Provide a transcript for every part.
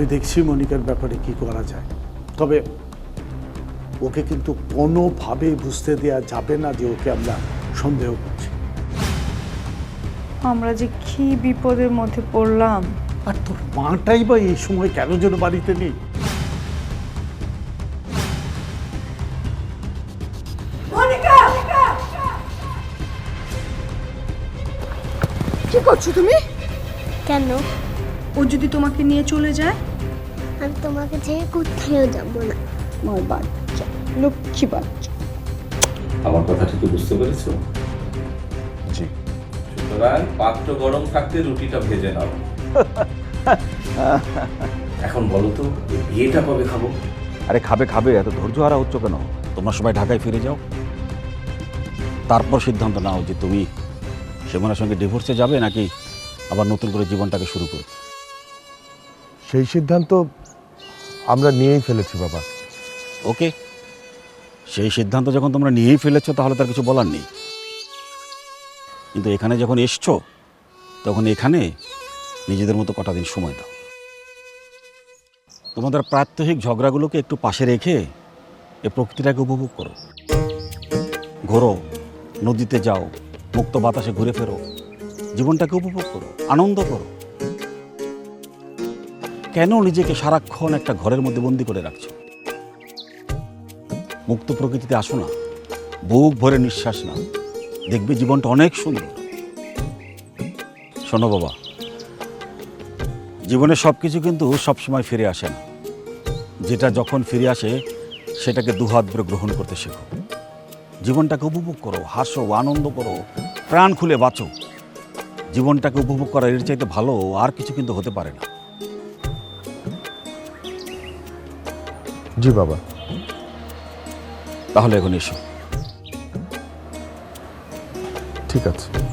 আমি দেখছি মনিকার ব্যাপারে কি করা যায়। তবে ওকে কিন্তু কোনোভাবেই বুঝতে দেওয়া যাবে না যে ওকে আমরা সন্দেহ করছি। আমরা যে কি বিপদের মধ্যে পড়লাম। আর তোর মাটাই বা এই সময় কেন যেন বাড়িতে নেই? কি করছ তুমি? কেন? ও যদি তোমাকে নিয়ে চলে যায়? তোমাকে ছেড়ে কোথাও যাব না। আমার বাচ্চা লক্ষ্মী বাচ্চা। আমার কথা ঠিকই বুঝতে পেরেছ? জি। সুতরাং পাত্র গরম থাকতে রুটিটা ভেজে নাও। এখন বলো তো বিয়েটা কবে খাব? আরে খাবে খাবে এত ধৈর্য হারা হচ্ছ কেন? তোমরা সবাই ঢাকায় ফিরে যাও। তারপর সিদ্ধান্ত নাও যে তুমি সেমনের সঙ্গে ডিভোর্সে যাবে নাকি আবার নতুন করে জীবনটাকে শুরু করবে। সেই সিদ্ধান্ত আমরা নিয়েই ফেলেছি বাবা। ওকে, সেই সিদ্ধান্ত যখন তোমরা নিয়েই ফেলেছো, তাহলে তার কিছু বলার নেই। কিন্তু এখানে যখন এসছো, তখন এখানে নিজেদের মতো কটা দিন সময় দাও। তোমাদের প্রাত্যহিক ঝগড়াগুলোকে একটু পাশে রেখে এ প্রকৃতিটাকে উপভোগ করো। ঘোরো, নদীতে যাও, মুক্ত বাতাসে ঘুরে ফেরো, জীবনটাকে উপভোগ করো, আনন্দ করো। কেন নিজেকে সারাক্ষণ একটা ঘরের মধ্যে বন্দি করে রাখছো? মুক্ত প্রকৃতিতে আসো না। বুক ভরে নিঃশ্বাস না দেখবে জীবনটা অনেক সুন্দর। শোনো বাবা জীবনে সব কিছু কিন্তু সবসময় ফিরে আসে না। যেটা যখন ফিরে আসে, সেটাকে দুহাত ভরে গ্রহণ করতে শেখো। জীবনটাকে উপভোগ করো, হাসো, আনন্দ করো, প্রাণ খুলে বাঁচো। জীবনটাকে উপভোগ করার এর চাইতে ভালো, আর কিছু কিন্তু হতে পারে না। জি বাবা। তাহলে এখন এসো। ঠিক আছে।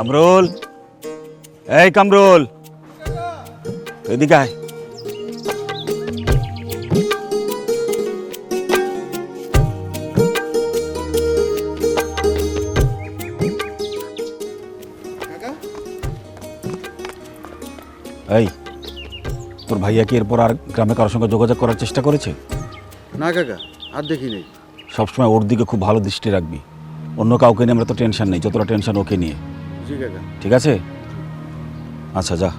কামরুল। এই কামরুল। এদিকে আয়। এই তোর ভাইয়া কি এরপর আর গ্রামে কারোর সঙ্গে যোগাযোগ করার চেষ্টা করেছে? না কাকা আর দেখি নেই। সবসময় ওর দিকে খুব ভালো দৃষ্টি রাখবি। অন্য কাউকে নিয়ে আমরা তো টেনশন নেই যতটা টেনশন ওকে নিয়ে। ঠিক আছে। আচ্ছা যা।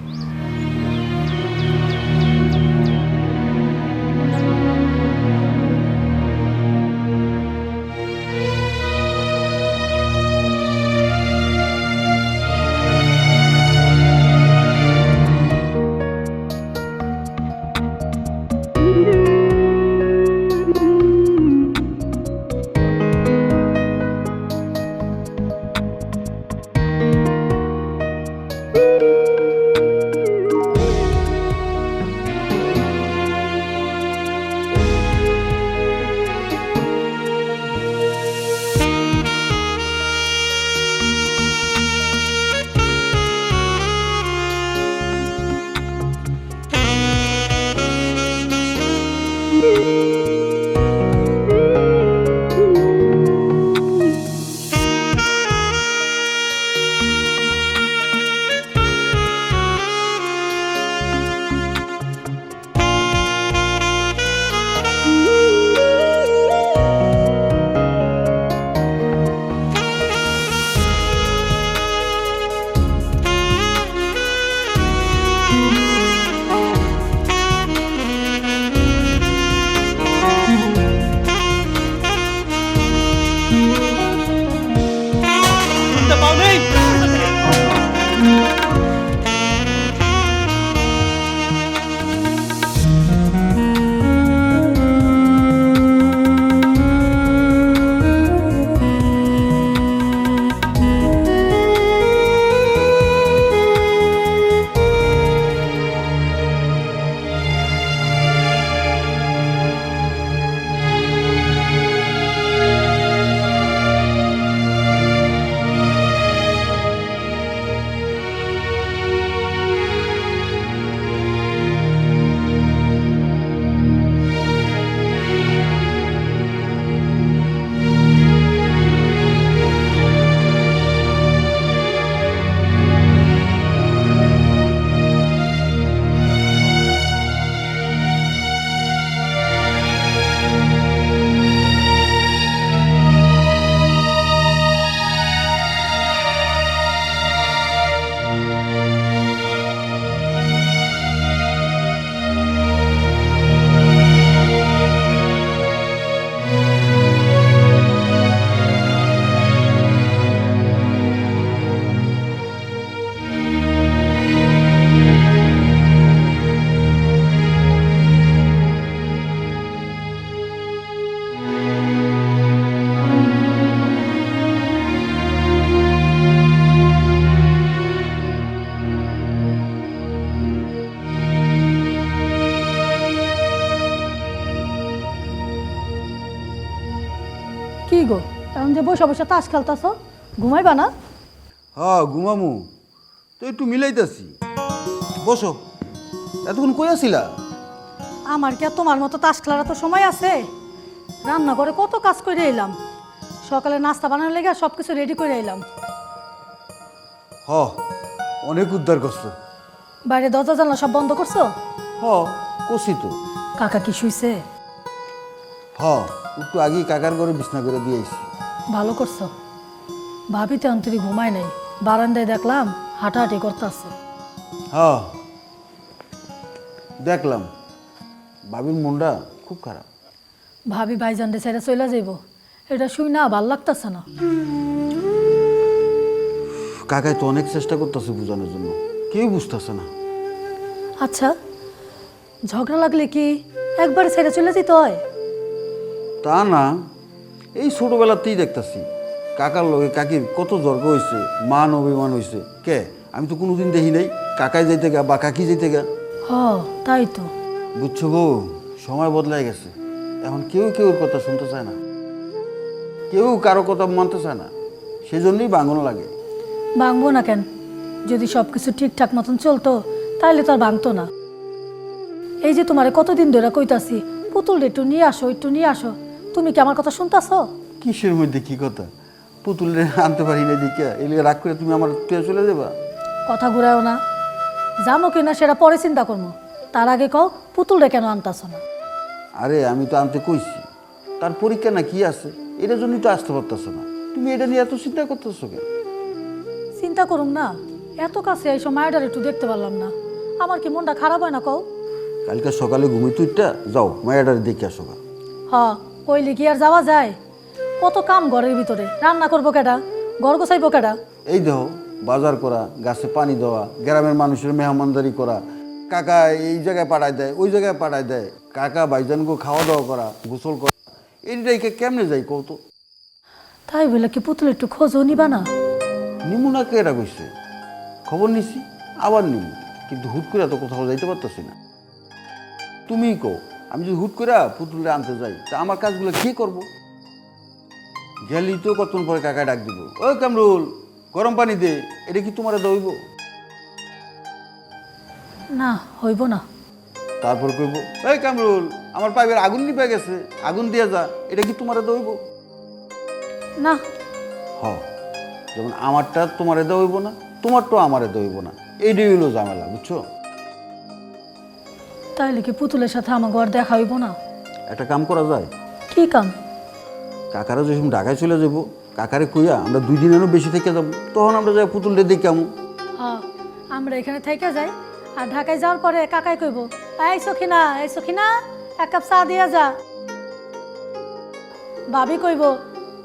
বসে বসে তাস খেলতাছ। ঘুমাইবা না? হ্যাঁ ঘুমামু। তো একটু মিলাইতেছি। বসো। এতক্ষণ কই আসিলা আমার কি আর তোমার মতো তাস খেলার তো সময় আছে? রান্না করে কত কাজ করে এলাম। সকালে নাস্তা বানানোর লেগে সব কিছু রেডি করে এলাম। হ অনেক উদ্ধার করছ। বাইরে দরজা জানলা সব বন্ধ করছ? হ কষি তো। কাকা কি শুইছে? হ একটু আগেই কাকার ঘরে বিছনা করে দিয়েছি ভালো করছ। ভাবি তো অন্তরি ঘুমায় নাই। বারান্দায় দেখলাম হাঁটাহাঁটি করতেছে হ্যাঁ দেখলাম। ভাবির মনটা খুব খারাপ। ভাবি ভাইজানরে ছেড়ে চলে যাইব। এটা শুই না ভালো লাগতেছে না। কাকাই তো অনেক চেষ্টা করতেছে বোঝানোর জন্য। কেউ বুঝতেছে না। আচ্ছা ঝগড়া লাগলে কি একবারে ছেড়ে চলে যেতে হয়? তা না এই ছোটবেলাতেই দেখতাছি কাকার লগে কাকির কত জর্গ হয়েছে মান অভিমান হয়েছে কে? আমি তো কোনোদিন দেখি নাই কাকাই যাইতে গা বা কাকি যাইতে গা হ তাই তো। বুঝছ গো সময় বদলাই গেছে। এখন কেউ কেউ কথা শুনতে চায় না। কেউ কারও কথা মানতে চায় না। সেজন্যই বাঙন লাগে। ভাঙবো না কেন? যদি সব কিছু ঠিকঠাক মতন চলতো তাহলে তো আর ভাঙতো না। এই যে তোমারে কতদিন ধরে কইতাছি পুতুল একটু নিয়ে আসো একটু নিয়ে আসো। তুমি কি আমার কথা শুনতাছো? কিসের মধ্যে কি কথা? পুতুলে আনতে পারি না দিকে এলে রাগ করে তুমি আমার তুই চলে যাবা? কথা ঘুরাও না। জানো কি না সেটা পরে চিন্তা করব। তার আগে কও পুতুলটা কেন আনতাছো না? আরে আমি তো আনতে কইছি। তার পরীক্ষা না কি আছে? এটার জন্যই তো আসতে পারতেছো না। তুমি এটা নিয়ে এত চিন্তা করতেছো কেন? চিন্তা করুম না। এত কাছে এই সময় একটু দেখতে পারলাম না। আমার কি মনটা খারাপ হয় না কও? কালকে সকালে ঘুমিয়ে তুইটা যাও মায়াটার দেখে আসো গা। কইলে কি আর যাওয়া যায়? কত কাম ঘরের ভিতরে। রান্না করব কেটা ঘর গোছাইবো কেডা? এই দেহ বাজার করা গাছে পানি দেওয়া গ্রামের মানুষের মেহমানদারি করা। কাকা এই জায়গায় পাঠায় দেয় ওই জায়গায় পাঠায় দেয়। কাকা ভাইজানকে খাওয়া দাওয়া করা গোসল করা। এইটাকে কেমনে যাই কত তাই বলে কি পুতুল একটু খোঁজও নিবা না? নিমুনা কে এটা কইছে? খবর নিছি আবার নিমু। কিন্তু হুট করে তো কোথাও যাইতে পারতেছি না। তুমিই কো আমি যদি হুট করে পুতুলে আনতে যাই তা আমার কাজগুলো কি করব? গেলি তো কতক্ষণ পরে কাকা ডাক দিব। ও কামরুল গরম পানি দে এটা কি তোমার দইব না হইব না। তারপর কইব এই কামরুল আমার পাইপের আগুন নিপে গেছে আগুন দিয়ে যা এটা কি তোমার দইব না। হ যেমন আমারটা তোমারে দইব না তোমারটাও আমারে দইব না। এইটাই হলো ঝামেলা বুঝছ? তাইলে কি পুতুলের সাথে আমার ঘর দেখা হইব না? একটা কাম করা যায়। কি কাম? কাকারা যখন ঢাকায় চলে যাব কাকারে কইয়া আমরা দুই দিনেরও বেশি থেকে যাব তখন আমরা যাই পুতুলটা দেখে আমু। হ্যাঁ আমরা এখানে থেকে যাই আর ঢাকায় যাওয়ার পরে কাকাই কইব এই সখিনা এই সখিনা এক কাপ চা দিয়া যা। ভাবি কইব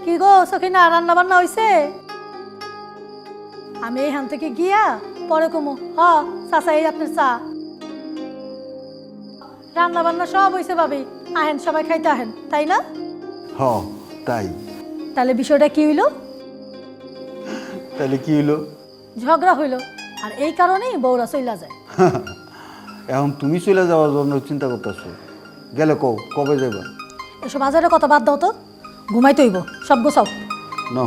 কি গো সখিনা রান্না বান্না হইছে? আমি এইখান থেকে গিয়া পরে কমু হ চাচা এই আপনার চা। রান্না বান্না সব হইছে ভাবি। আহেন সবাই খাইতে আহেন তাই না? হ তাই। তাহলে বিষয়টা কি হইল? তাহলে কি হইল? ঝগড়া হইল আর এই কারণেই বউরা চইলা যায়। এখন তুমি চলে যাওয়ার জন্য চিন্তা করতেছো। গেলে কও কবে যাবা এসব বাজারের কথা বাদ দাও তো। ঘুমাইতে হইব সব গোছাও। ন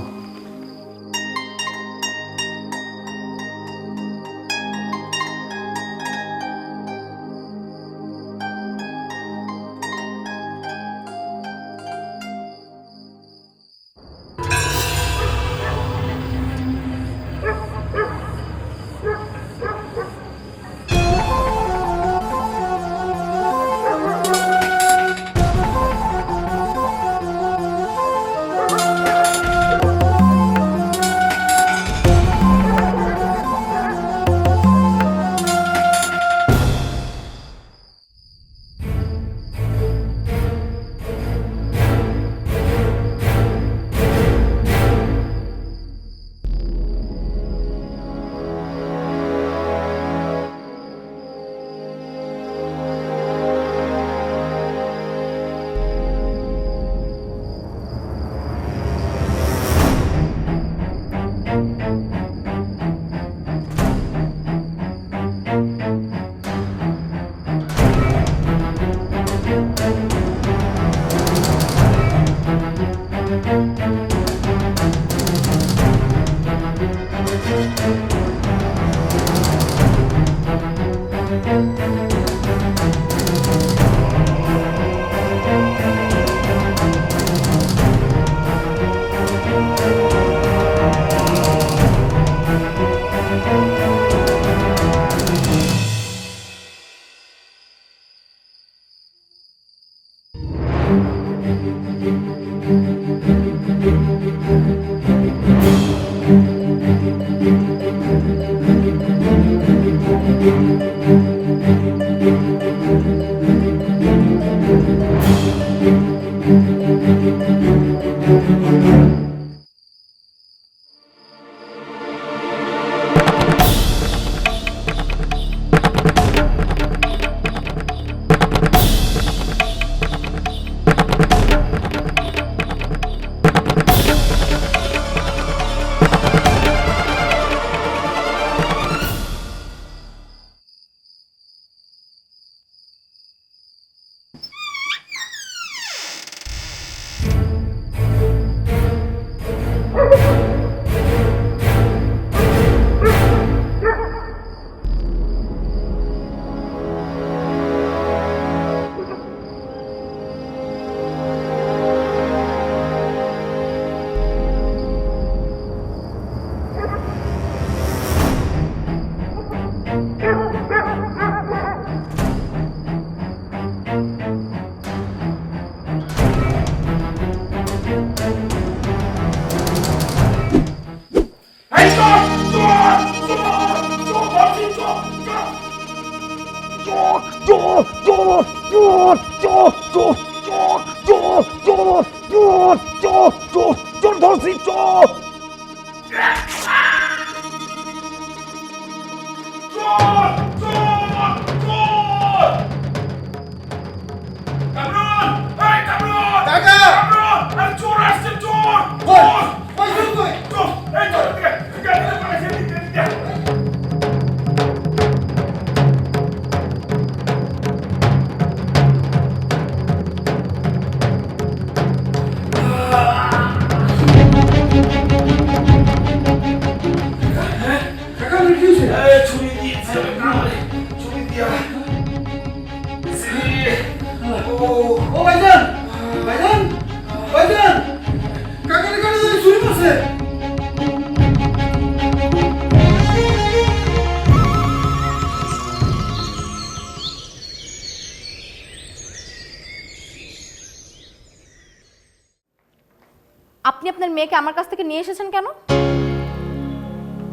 নিয়ে এসেছেন কেন?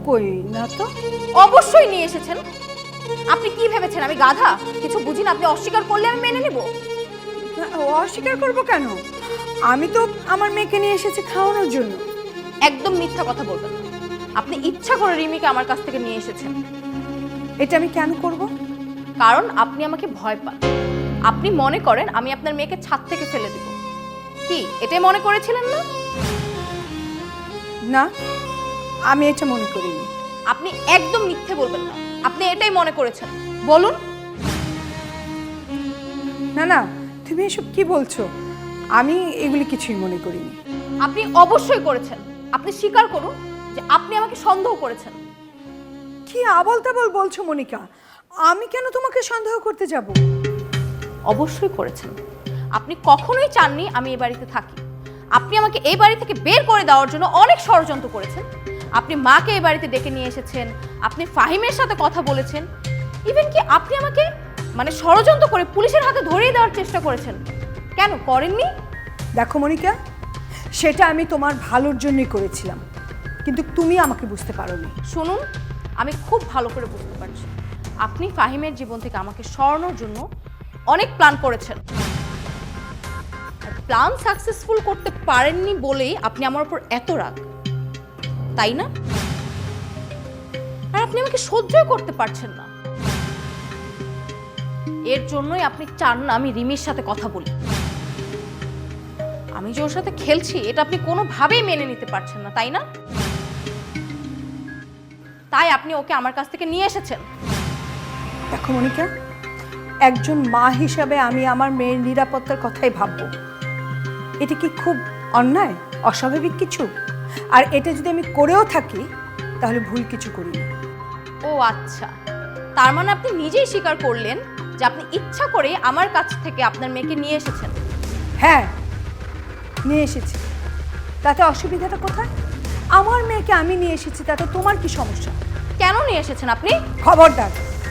কই না তো। অবশ্যই নিয়ে এসেছেন। আপনি কি ভেবেছেন আমি গাধা? কিছু বুঝি না আপনি অস্বীকার করলে আমি মেনে নেব? অস্বীকার করব কেন? আমি তো আমার মেয়েকে নিয়ে এসেছি খাওয়ানোর জন্য। একদম মিথ্যা কথা বলবেন না। আপনি ইচ্ছা করে রিমিকে আমার কাছ থেকে নিয়ে এসেছেন। এটা আমি কেন করব? কারণ আপনি আমাকে ভয় পান। আপনি মনে করেন আমি আপনার মেয়েকে ছাদ থেকে ফেলে দেব। কি এটাই মনে করেছিলেন না? না আমি এটা মনে করিনি। আপনি একদম মিথ্যে বলবেন না। আপনি এটাই মনে করেছেন। বলুন। না না তুমি এসব কি বলছো? আমি এগুলি কিছুই মনে করিনি। আপনি অবশ্যই করেছেন। আপনি স্বীকার করুন যে আপনি আমাকে সন্দেহ করেছেন। কি আবল তাবল বলছো মনিকা? আমি কেন তোমাকে সন্দেহ করতে যাব? অবশ্যই করেছেন। আপনি কখনোই চাননি আমি এ বাড়িতে থাকি। আপনি আমাকে এই বাড়ি থেকে বের করে দেওয়ার জন্য অনেক ষড়যন্ত্র করেছেন। আপনি মাকে এই বাড়িতে ডেকে নিয়ে এসেছেন আপনি ফাহিমের সাথে কথা বলেছেন। ইভেন কি আপনি আমাকে মানে ষড়যন্ত্র করে পুলিশের হাতে ধরিয়ে দেওয়ার চেষ্টা করেছেন? কেন করেননি? দেখো মনিকা সেটা আমি তোমার ভালোর জন্যই করেছিলাম কিন্তু তুমি আমাকে বুঝতে পারোনি। শুনুন আমি খুব ভালো করে বুঝতে পারছি। আপনি ফাহিমের জীবন থেকে আমাকে সরানোর জন্য অনেক প্ল্যান করেছেন। প্ল্যান সাকসেসফুল করতে পারেননি বলেই আপনি আমার উপর এত রাগ। তাই না? আর আপনি আমাকে সহ্যই করতে পারছেন না। এর জন্যই আপনি চান না আমি রিমির সাথে কথা বলি। আমি যে ওর সাথে খেলছি, এটা আপনি কোনোভাবেই মেনে নিতে পারছেন না, তাই না? তাই আপনি ওকে আমার কাছ থেকে নিয়ে এসেছেন। দেখো মনিকা, একজন মা হিসাবে আমি আমার মেয়ের নিরাপত্তার কথাই ভাববো। এটা কি খুব অন্যায়? অস্বাভাবিক কিছু? আর এটা যদি আমি করেও থাকি তাহলে ভুল কিছু করিনি। ও আচ্ছা। তার মানে আপনি নিজেই স্বীকার করলেন যে আপনি ইচ্ছা করে আমার কাছ থেকে আপনার মেয়েকে নিয়ে এসেছেন? হ্যাঁ নিয়ে এসেছি। তাতে অসুবিধাটা কোথায়? আমার মেয়েকে আমি নিয়ে এসেছি তাতে তোমার কি সমস্যা? কেন নিয়ে এসেছেন আপনি? খবরদার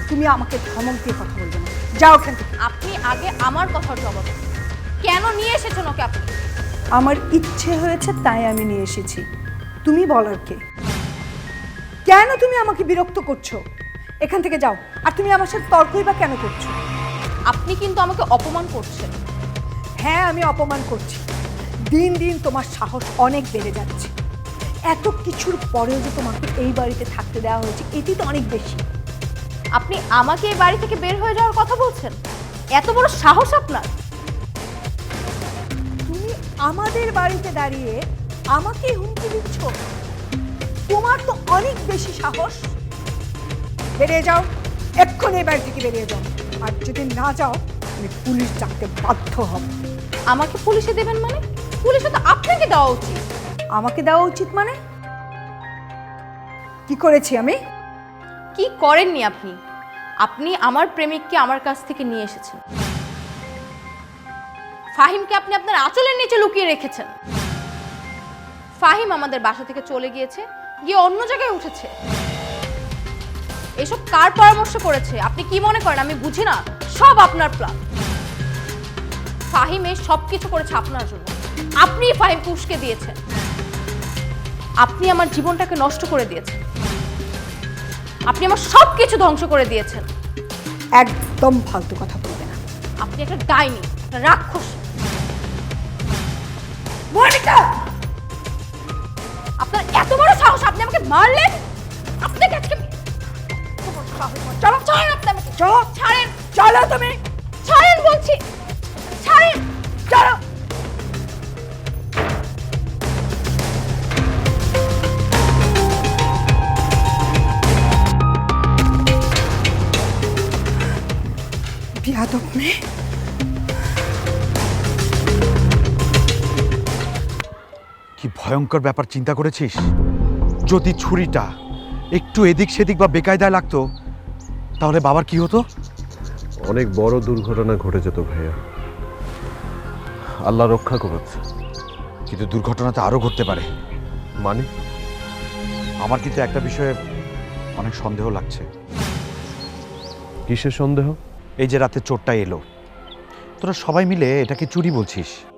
তুমি আমাকে ধমক দিয়ে কথা বলবে না। যাও ওখান থেকে। আপনি আগে আমার কথার জবাব। কেন নিয়ে এসেছেন ওকে আপনি? আমার ইচ্ছে হয়েছে তাই আমি নিয়ে এসেছি। তুমি বলার কে? কেন তুমি আমাকে বিরক্ত করছ? এখান থেকে যাও আর তুমি আমার সাথে তর্কই বা কেন করছ? আপনি কিন্তু আমাকে অপমান করছেন। হ্যাঁ আমি অপমান করছি। দিন দিন তোমার সাহস অনেক বেড়ে যাচ্ছে। এত কিছুর পরেও যে তোমাকে এই বাড়িতে থাকতে দেওয়া হয়েছে এটি তো অনেক বেশি। আপনি আমাকে এই বাড়ি থেকে বের হয়ে যাওয়ার কথা বলছেন? এত বড় সাহস আপনার? আমাদের বাড়িতে দাঁড়িয়ে আমাকে হুমকি দিচ্ছ? তোমার তো অনেক বেশি সাহস। বেরিয়ে যাও এক্ষুনি বাড়ি থেকে বেরিয়ে যাও। আর যদি না যাও আমি পুলিশ ডাকতে বাধ্য হব। আমাকে পুলিশে দেবেন মানে? পুলিশে তো আপনাকে দেওয়া উচিত। আমাকে দেওয়া উচিত মানে? কি করেছি আমি? কি করেননি আপনি? আপনি আমার প্রেমিককে আমার কাছ থেকে নিয়ে এসেছেন। ফাহিমকে আপনি আপনার আঁচলের নিচে লুকিয়ে রেখেছেন। ফাহিম আমাদের বাসা থেকে চলে গিয়েছে গিয়ে অন্য জায়গায় উঠেছে। এসব কার পরামর্শ করেছে? আপনি কি মনে করেন? আমি বুঝি না। সব আপনার প্ল্যান। ফাহিম এই সব কিছু করেছে আপনার জন্য। আপনি ফাহিম উস্কে দিয়েছেন। আপনি আমার জীবনটাকে নষ্ট করে দিয়েছেন। আপনি আমার সব কিছু ধ্বংস করে দিয়েছেন। একদম ফালতু কথা বলবে না। আপনি একটা ডাইনি একটা রাক্ষস। আপনার এত বড় সাহস আপনি আমাকে মারলেন? আপনাকে আজকে। চলো ছাড়েন আপনি আমাকে। চলো। ছাড়েন। চলো তুমি। ছাড়েন বলছি। ছাড়েন। চলো। বিয়াদব মেয়ে। ভয়ঙ্কর ব্যাপার চিন্তা করেছিস? যদি ছুরিটা একটু এদিক সেদিক বা বেকায়দায় লাগতো তাহলে বাবার কি হতো? অনেক বড় দুর্ঘটনা ঘটে যেত ভাইয়া। আল্লাহ রক্ষা করেছে কিন্তু দুর্ঘটনাতে আরও ঘটতে পারে। মানে? আমার কিন্তু একটা বিষয়ে অনেক সন্দেহ লাগছে। কিসের সন্দেহ? এই যে রাতে চোরটা এলো। তোরা সবাই মিলে এটাকে চুরি বলছিস।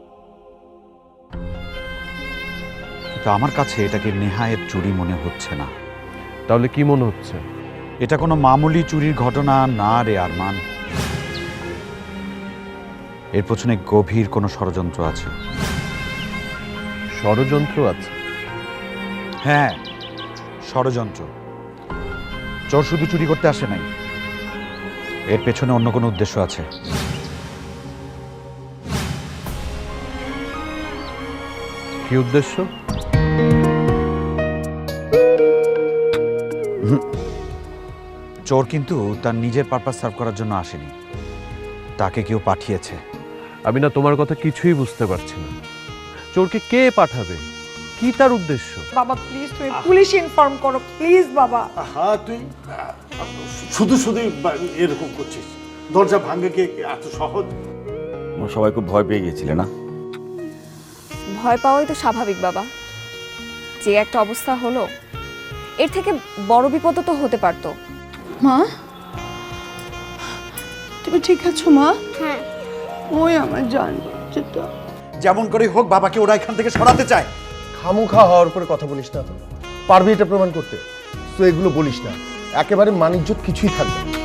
কিন্তু আমার কাছে এটাকে নেহায়ের চুরি মনে হচ্ছে না। তাহলে কি মনে হচ্ছে? এটা কোনো মামুলি চুরির ঘটনা না রে আরমান। এর পেছনে গভীর কোনো ষড়যন্ত্র আছে। ষড়যন্ত্র আছে? হ্যাঁ ষড়যন্ত্র। চোর শুধু চুরি করতে আসে নাই। এর পেছনে অন্য কোনো উদ্দেশ্য আছে। কি উদ্দেশ্য? চোর কিন্তু তার নিজের পারপাস সার্ভ করার জন্য আসেনি। তাকে কেউ পাঠিয়েছে। আমি না তোমার কথা কিছুই বুঝতে পারছি না। চোরকে কে পাঠাবে? কি তার উদ্দেশ্য? বাবা প্লিজ তুমি পুলিশ ইনফর্ম করো। প্লিজ বাবা। হ্যাঁ তুই শুধু শুধু এরকম করছিস। দরজা ভাঙে কি? এত সহজ। সবাই খুব ভয় পেয়ে গিয়েছিলে না? ভয় পাওয়াই তো স্বাভাবিক বাবা। যে একটা অবস্থা হলো এর থেকে বড় বিপদ তো হতে পারত। মা? তুমি ঠিক আছো মা? হ্যাঁ। ওই আমার জান বাচ্চাটা যেমন করে হোক বাবাকে ওরা এখান থেকে সরাতে চায়। খামুখা হওয়ার উপরে কথা বলিস না পারবি এটা প্রমাণ করতে? তো এগুলো বলিস না। একেবারে মানিজ্য কিছুই থাকবে না।